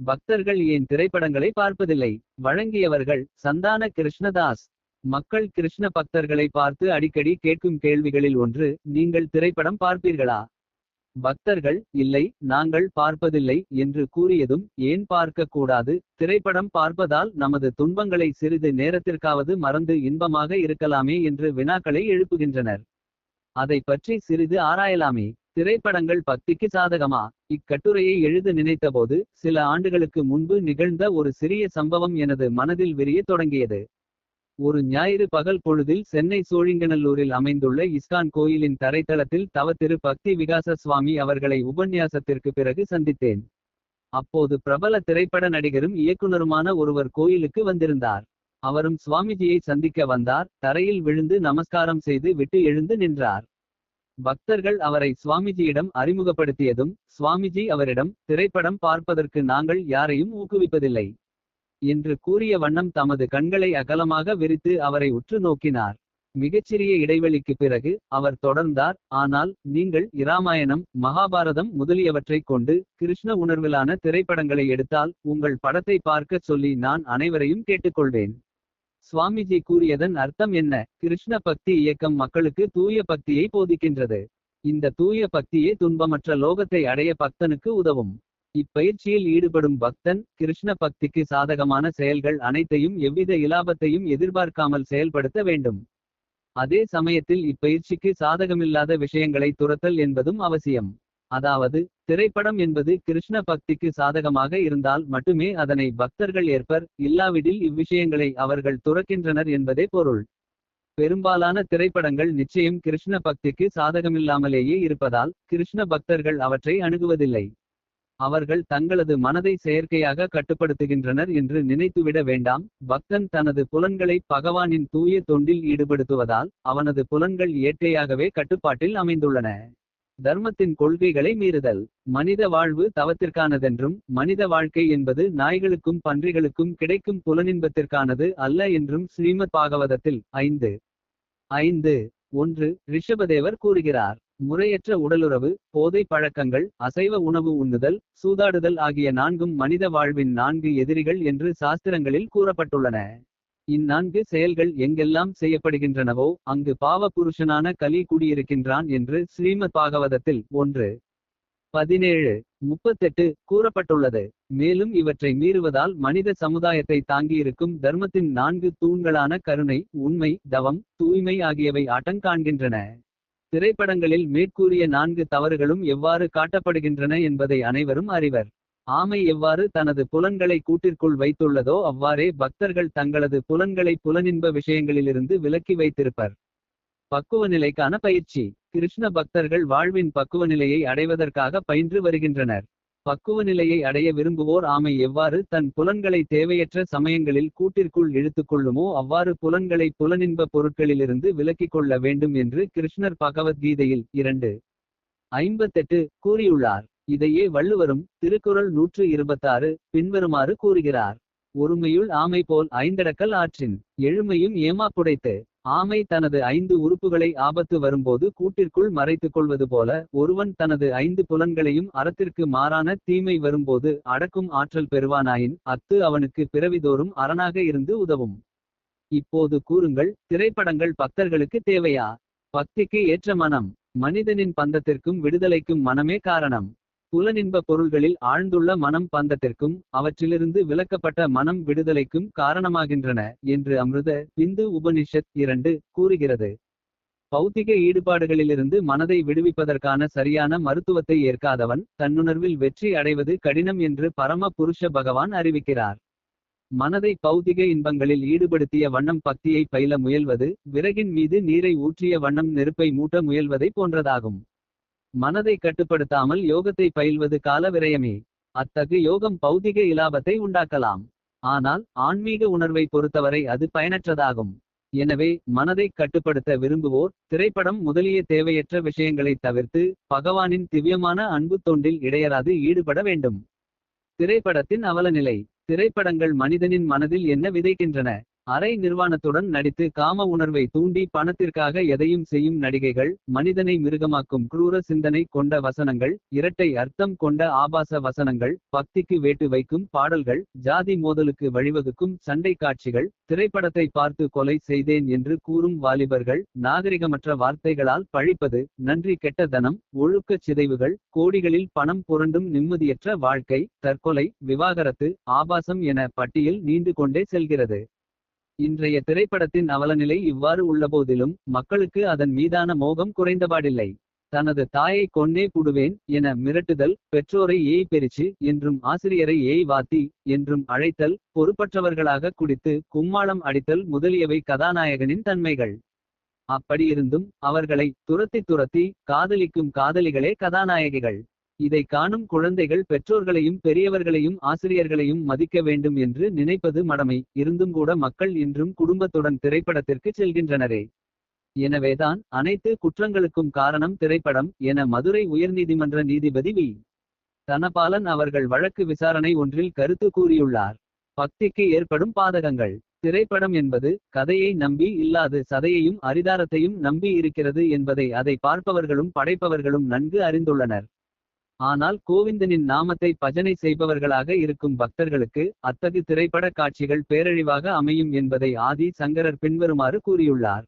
பக்தர்கள் ஏன் திரைப்படங்களை பார்ப்பதில்லை? வழங்கியவர்கள் சந்தான கிருஷ்ணதாஸ். மக்கள் கிருஷ்ண பக்தர்களை பார்த்து அடிக்கடி கேட்கும் கேள்விகளில் ஒன்று நீங்கள் திரைப்படம் பார்ப்பீர்களா? பக்தர்கள் இல்லை நாங்கள் பார்ப்பதில்லை என்று கூறியதும் ஏன் பார்க்க கூடாது? திரைப்படம் பார்ப்பதால் நமது துன்பங்களை சிறிது நேரத்திற்காவது மறந்து இன்பமாக இருக்கலாமே என்று வினாக்களை எழுப்புகின்றனர். அதை பற்றி சிறிது ஆராயலாமே. திரைப்படங்கள் பக்திக்கு சாதகமா? இக்கட்டுரையை எழுத நினைத்தபோது சில ஆண்டுகளுக்கு முன்பு நிகழ்ந்த ஒரு சிறிய சம்பவம் எனது மனதில் விரிய தொடங்கியது. ஒரு ஞாயிறு பகல் பொழுதில் சென்னை சோழிங்கநல்லூரில் அமைந்துள்ள இஸ்கான் கோயிலின் தரைத்தளத்தில் தவ திரு பக்தி விகாச சுவாமி அவர்களை உபன்யாசத்திற்கு பிறகு சந்தித்தேன். அப்போது பிரபல திரைப்பட நடிகரும் இயக்குனருமான ஒருவர் கோயிலுக்கு வந்திருந்தார். அவரும் சுவாமிஜியை சந்திக்க வந்தார் தரையில் விழுந்து நமஸ்காரம் செய்து விட்டு எழுந்து நின்றார். பக்தர்கள் அவரை சுவாமிஜியிடம் அறிமுகப்படுத்தியதும் சுவாமிஜி அவரிடம் திரைப்படம் பார்ப்பதற்கு நாங்கள் யாரையும் ஊக்குவிப்பதில்லை என்று கூறிய வண்ணம் தமது கண்களை அகலமாக விரித்து அவரை உற்று நோக்கினார். மிகச்சிறிய இடைவெளிக்கு பிறகு அவர் தொடர்ந்தார் ஆனால் நீங்கள் இராமாயணம் மகாபாரதம் முதலியவற்றைக் கொண்டு கிருஷ்ண உணர்விலான திரைப்படங்களை எடுத்தால் உங்கள் படத்தை பார்க்கச் சொல்லி நான் அனைவரையும் கேட்டுக்கொள்வேன். சுவாமிஜி கூறியதன் அர்த்தம் என்ன? கிருஷ்ண பக்தி இயக்கம் மக்களுக்கு தூய பக்தியை போதிக்கின்றது. இந்த தூய பக்தியே துன்பமற்ற லோகத்தை அடைய பக்தனுக்கு உதவும். இப்பயிற்சியில் ஈடுபடும் பக்தன் கிருஷ்ண பக்திக்கு சாதகமான செயல்கள் அனைத்தையும் எவ்வித இலாபத்தையும் எதிர்பார்க்காமல் செயல்படுத்த வேண்டும். அதே சமயத்தில் இப்பயிற்சிக்கு சாதகமில்லாத விஷயங்களை துரத்தல் என்பதும் அவசியம். அதாவது திரைப்படம் என்பது கிருஷ்ண பக்திக்கு சாதகமாக இருந்தால் மட்டுமே அதனை பக்தர்கள் ஏற்பர் இல்லாவிடில் இவ்விஷயங்களை அவர்கள் துறக்கின்றனர் என்பதே பொருள். பெரும்பாலான திரைப்படங்கள் நிச்சயம் கிருஷ்ண பக்திக்கு சாதகமில்லாமலேயே இருப்பதால் கிருஷ்ண பக்தர்கள் அவற்றை அணுகுவதில்லை. அவர்கள் தங்களது மனதை செயற்கையாக கட்டுப்படுத்துகின்றனர் என்று நினைத்துவிட வேண்டாம். பக்தன் தனது புலன்களை பகவானின் தூய தொண்டில் ஈடுபடுத்துவதால் அவனது புலன்கள் இயற்கையாகவே கட்டுப்பாட்டில் அமைந்துள்ளன. தர்மத்தின் கொள்கைகளை மீறுதல். மனித வாழ்வு தவத்திற்கானதென்றும் மனித வாழ்க்கை என்பது நாய்களுக்கும் பன்றிகளுக்கும் கிடைக்கும் புலனின்பத்திற்கானது அல்ல என்றும் ஸ்ரீமத் பாகவதத்தில் ஐந்து. ஐந்து. ஒன்று. ரிஷபதேவர் கூறுகிறார் முறையற்ற உடலுறவு போதை பழக்கங்கள் அசைவ உணவு உண்ணுதல் சூதாடுதல் ஆகிய நான்கும் மனித வாழ்வின் நான்கு எதிரிகள் என்று சாஸ்திரங்களில் கூறப்பட்டுள்ளன. இந்நான்கு செயல்கள் எங்கெல்லாம் செய்யப்படுகின்றனவோ அங்கு பாவ புருஷனான கலி குடியிருக்கின்றான் என்று ஸ்ரீமத் பாகவதத்தில் ஒன்று. பதினேழு முப்பத்தெட்டு கூறப்பட்டுள்ளது. மேலும் இவற்றை மீறுவதால் மனித சமுதாயத்தை தாங்கியிருக்கும் தர்மத்தின் நான்கு தூண்களான கருணை உண்மை தவம் தூய்மை ஆகியவை ஆட்டங்காண்கின்றன. திரைப்படங்களில் மேற்கூறிய நான்கு தவறுகளும் எவ்வாறு காட்டப்படுகின்றன என்பதை அனைவரும் அறிவர். ஆமை எவ்வாறு தனது புலன்களை கூட்டிற்குள் வைத்துள்ளதோ அவ்வாறே பக்தர்கள் தங்களது புலன்களை புலனின்ப விஷயங்களிலிருந்து விலக்கி வைத்திருப்பர். பக்குவ நிலைக்கான பயிற்சி. கிருஷ்ண பக்தர்கள் வாழ்வின் பக்குவ நிலையை அடைவதற்காக பயின்று வருகின்றனர். பக்குவ நிலையை அடைய விரும்புவோர் ஆமை எவ்வாறு தன் புலன்களை தேவையற்ற சமயங்களில் கூட்டிற்குள் இழுத்துக்கொள்ளுமோ அவ்வாறு புலன்களை புலனின்ப பொருட்களிலிருந்து விலக்கிக் கொள்ள வேண்டும் என்று கிருஷ்ணர் பகவத்கீதையில் இரண்டு ஐம்பத்தெட்டு கூறியுள்ளார். இதையே வள்ளுவரும் திருக்குறள் நூற்று இருபத்தாறு பின்வருமாறு கூறுகிறார். ஒருமையுள் ஆமை போல் ஐந்தடக்கல் ஆற்றின் எழுமையும் ஏமாப்புடைத்து ஆமை தனது ஐந்து உறுப்புகளை ஆபத்து வரும்போது கூட்டிற்குள் மறைத்துக் கொள்வது போல ஒருவன் தனது ஐந்து புலன்களையும் அறத்திற்கு மாறான தீமை வரும்போது அடக்கும் ஆற்றல் பெறுவானாயின் அத்து அவனுக்கு பிறவிதோறும் அரணாக இருந்து உதவும். இப்போது கூறுங்கள் திரைப்படங்கள் பக்தர்களுக்கு தேவையா? பக்திக்கு ஏற்ற மனம் மனிதனின் பந்தத்திற்கும் விடுதலைக்கும் மனமே காரணம். புலனின்ப பொருள்களில் ஆழ்ந்துள்ள மனம் பந்தத்திற்கும் அவற்றிலிருந்து விலக்கப்பட்ட மனம் விடுதலைக்கும் காரணமாகின்றன என்று அமிர்த பிந்து உபனிஷத் இரண்டு கூறுகிறது. பௌத்திக ஈடுபாடுகளிலிருந்து மனதை விடுவிப்பதற்கான சரியான மருத்துவத்தை ஏற்காதவன் தன்னுணர்வில் வெற்றி அடைவது கடினம் என்று பரம புருஷ பகவான் அறிவிக்கிறார். மனதை பௌதிக இன்பங்களில் ஈடுபடுத்திய வண்ணம் பக்தியை பயில முயல்வது விறகின் மீது நீரை ஊற்றிய வண்ணம் நெருப்பை மூட்ட முயல்வதை போன்றதாகும். மனதை கட்டுப்படுத்தாமல் யோகத்தை பயில்வது கால விரயமே அத்தகு யோகம் பௌதிக இலாபத்தை உண்டாக்கலாம். ஆனால் ஆன்மீக உணர்வை பொறுத்தவரை அது பயனற்றதாகும். எனவே மனதை கட்டுப்படுத்த விரும்புவோர் திரைப்படம் முதலிய தேவையற்ற விஷயங்களை தவிர்த்து பகவானின் திவ்யமான அன்பு தொண்டில் இடையராது ஈடுபட வேண்டும். திரைப்படத்தின் அவலநிலை திரைப்படங்கள் மனிதனின் மனதில் என்ன விதைக்கின்றன? அரை நிர்வாணத்துடன் நடித்து காம உணர்வை தூண்டி பணத்திற்காக எதையும் செய்யும் நடிகைகள் மனிதனை மிருகமாக்கும் குரூர சிந்தனை கொண்ட வசனங்கள் இரட்டை அர்த்தம் கொண்ட ஆபாச வசனங்கள் பக்திக்கு வேட்டு வைக்கும் பாடல்கள் ஜாதி மோதலுக்கு வழிவகுக்கும் சண்டை காட்சிகள் திரைப்படத்தை பார்த்து கொலை செய்தேன் என்று கூறும் வாலிபர்கள் நாகரிகமற்ற வார்த்தைகளால் பழிப்பது நன்றி கெட்ட தனம் ஒழுக்கச் சிதைவுகள் கோடிகளில் பணம் புரண்டும் நிம்மதியற்ற வாழ்க்கை தற்கொலை விவாகரத்து ஆபாசம் என பட்டியல் நீண்டு கொண்டே செல்கிறது. இன்றைய திரைப்படத்தின் அவலநிலை இவ்வாறு உள்ளபோதிலும் மக்களுக்கு அதன் மீதான மோகம் குறைந்தபாடில்லை. தனது தாயை கொன்னே புடுவேன் என மிரட்டுதல் பெற்றோரை ஏய் பெரிச்சு என்றும் ஆசிரியரை ஏய் வாத்தி என்றும் அழைத்தல் பொறுப்பற்றவர்களாக குடித்து கும்மாளம் அடித்தல் முதலியவை கதாநாயகனின் தன்மைகள். அப்படியிருந்தும் அவர்களை துரத்தி துரத்தி காதலிக்கும் காதலிகளே கதாநாயகிகள். இதை காணும் குழந்தைகள் பெற்றோர்களையும் பெரியவர்களையும் ஆசிரியர்களையும் மதிக்க வேண்டும் என்று நினைப்பது மடமை. இருந்தும் கூட மக்கள் இன்றும் குடும்பத்துடன் திரைப்படத்திற்கு செல்கின்றனரே. எனவேதான் அனைத்து குற்றங்களுக்கும் காரணம் திரைப்படம் என மதுரை உயர்நீதிமன்ற நீதிபதி வி. தனபாலன் அவர்கள் வழக்கு விசாரணை ஒன்றில் கருத்து கூறியுள்ளார். பக்திக்கு ஏற்படும் பாதகங்கள். திரைப்படம் என்பது கதையை நம்பி இல்லாது சதையையும் அரிதாரத்தையும் நம்பி இருக்கிறது என்பதை அதை பார்ப்பவர்களும் படைப்பவர்களும் நன்கு அறிந்துள்ளனர். ஆனால் கோவிந்தனின் நாமத்தை பஜனை செய்பவர்களாக இருக்கும் பக்தர்களுக்கு அத்தகு திரைப்பட காட்சிகள் பேரழிவாக அமையும் என்பதை ஆதி சங்கரர் பின்வருமாறு கூறியுள்ளார்.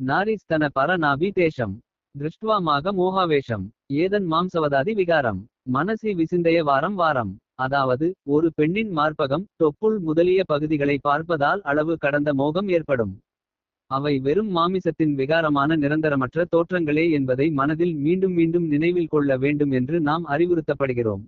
நாரிஸ்தன பரநாபி தேசம் திருஷ்டுவாமாக மோகாவேஷம் ஏதன் மாம்சவதாதி விகாரம் மனசி விசிந்தய வாரம் வாரம் அதாவது ஒரு பெண்ணின் மார்பகம் தொப்புள் முதலிய பகுதிகளை பார்ப்பதால் அளவு கடந்த மோகம் ஏற்படும். அவை வெறும் மாமிசத்தின் விகாரமான நிரந்தரமற்ற தோற்றங்களே என்பதை மனதில் மீண்டும் மீண்டும் நினைவில் கொள்ள வேண்டும் என்று நாம் அறிவுறுத்தப்படுகிறோம்.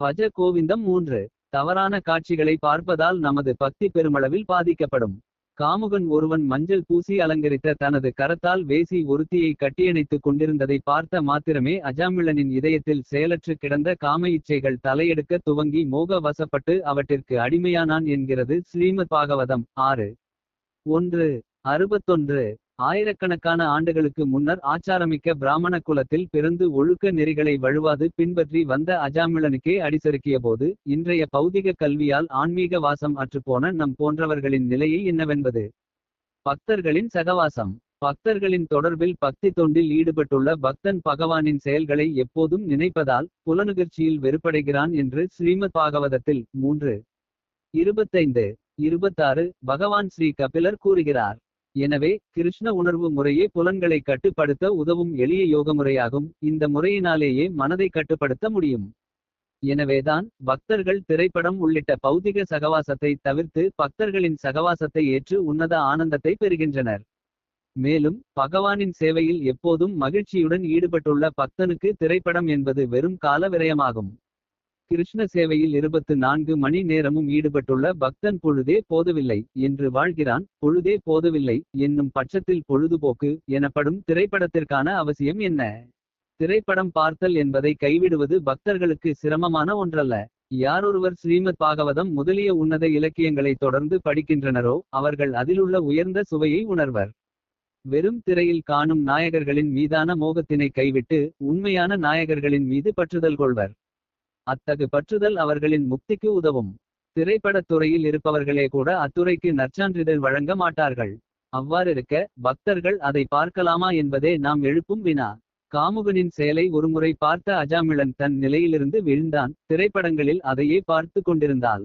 பஜ கோவிந்தம் மூன்று. தவறான காட்சிகளை பார்ப்பதால் நமது பக்தி பெருமளவில் பாதிக்கப்படும். காமுகன் ஒருவன் மஞ்சள் பூசி அலங்கரித்த தனது கரத்தால் வேசி ஒருத்தியை கட்டியணைத்துக் கொண்டிருந்ததை பார்த்த மாத்திரமே அஜாமிளனின் இதயத்தில் செயலற்று கிடந்த காம இச்சைகள் தலையெடுக்க துவங்கி மோக வசப்பட்டு அவற்றிற்கு அடிமையானான் என்கிறது ஸ்ரீமத் பாகவதம் ஆறு. ஒன்று. அறுபத்தொன்று. ஆயிரக்கணக்கான ஆண்டுகளுக்கு முன்னர் ஆச்சாரமிக்க பிராமண குலத்தில் பிறந்து ஒழுக்க நெறிகளை வழுவாது பின்பற்றி வந்த அஜாமிளனுக்கே அடிசறுக்கியபோது இன்றைய பௌதிக கல்வியால் ஆன்மீக வாசம் அற்றுப்போன நம் போன்றவர்களின் நிலையை என்னவென்பது? பக்தர்களின் சகவாசம். பக்தர்களின் தொடர்பில் பக்தி தொண்டில் ஈடுபட்டுள்ள பக்தன் பகவானின் செயல்களை எப்போதும் நினைப்பதால் புலனுகர்ச்சியில் வெறுப்படைகிறான் என்று ஸ்ரீமத் பாகவதத்தில் மூன்று. இருபத்தைந்து. இருபத்தாறு. பகவான் ஸ்ரீ கபிலர் கூறுகிறார். எனவே கிருஷ்ண உணர்வு முறையே புலன்களை கட்டுப்படுத்த உதவும் எளிய யோக முறையாகும் இந்த முறையினாலேயே மனதை கட்டுப்படுத்த முடியும். எனவேதான் பக்தர்கள் திரைப்படம் உள்ளிட்ட பௌதிக சகவாசத்தை தவிர்த்து பக்தர்களின் சகவாசத்தை ஏற்று உன்னத ஆனந்தத்தை பெறுகின்றனர். மேலும் பகவானின் சேவையில் எப்போதும் மகிழ்ச்சியுடன் ஈடுபட்டுள்ள பக்தனுக்கு திரைப்படம் என்பது வெறும் கால விரயமாகும் கிருஷ்ண சேவையில் இருபத்து நான்கு மணி நேரமும் ஈடுபட்டுள்ள பக்தன் பொழுதே போதவில்லை என்று வாழ்கிறான். பொழுதே போதவில்லை என்னும் பட்சத்தில் பொழுதுபோக்கு எனப்படும் திரைப்படத்திற்கான அவசியம் என்ன? திரைப்படம் பார்த்தல் என்பதை கைவிடுவது பக்தர்களுக்கு சிரமமான ஒன்றல்ல. யாரொருவர் ஸ்ரீமத் பாகவதம் முதலிய உன்னத இலக்கியங்களை தொடர்ந்து படிக்கின்றனரோ அவர்கள் அதிலுள்ள உயர்ந்த சுவையை உணர்வர். வெறும் திரையில் காணும் நாயகர்களின் மீதான மோகத்தினை கைவிட்டு உண்மையான நாயகர்களின் மீது பற்றுதல் கொள்வர். அத்தகு பற்றுதல் அவர்களின் முக்திக்கு உதவும். திரைப்படத் துறையில் இருப்பவர்களே கூட அத்துறைக்கு நற்சான்றிதழ் வழங்க மாட்டார்கள். அவ்வாறிருக்க பக்தர்கள் அதை பார்க்கலாமா என்பதே நாம் எழுப்பும் வினா. காமுகனின் செயலை ஒருமுறை பார்த்த அஜாமிளன் தன் நிலையிலிருந்து வீழ்ந்தான். திரைப்படங்களில் அதையே பார்த்து கொண்டிருந்தாள்.